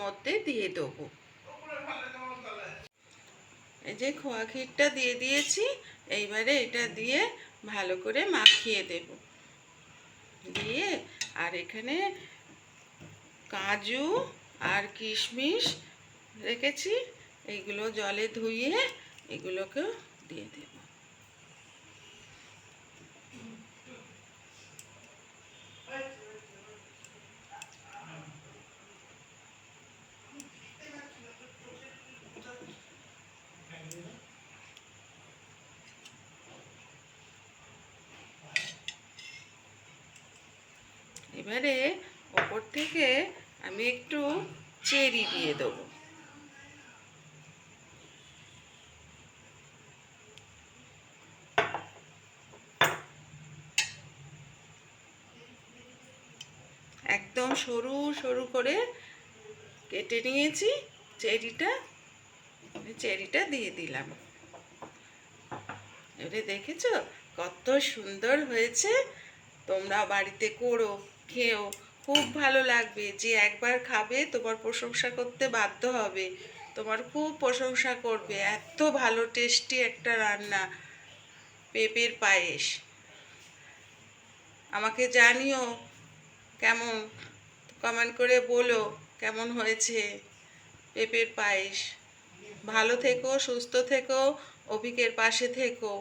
মধ্যে দিয়ে দেবো। এই যে খোয়া ক্ষীরটা দিয়ে দিয়েছি, এইবারে এটা দিয়ে ভালো করে মাখিয়ে দেব। দিয়ে আর এখানে কাজু আর কিশমিশ রেখেছি, এইগুলো জলে ধুইয়ে এগুলোকেও দিয়ে দেব। এবারে ওপর থেকে আমি একটু চেরি দিয়ে দেবো। একদম সরু সরু করে কেটে নিয়েছি, চেরিটা চেরিটা দিয়ে দিলাম। এবারে দেখেছ কত সুন্দর হয়েছে তোমরা বাড়িতে করো। খেও খুব ভালো লাগবে যে একবার খাবে, তোমার প্রশংসা করতে বাধ্য হবে। তোমার খুব প্রশংসা করবে, এত ভালো টেস্টি একটা রান্না, পেঁপের পায়েস। আমাকে জানিও কেমন কমেন্ট করে বলো কেমন হয়েছে পেঁপের পায়েস। ভালো থেকো, সুস্থ থেকো, অভিকের পাশে থেকো।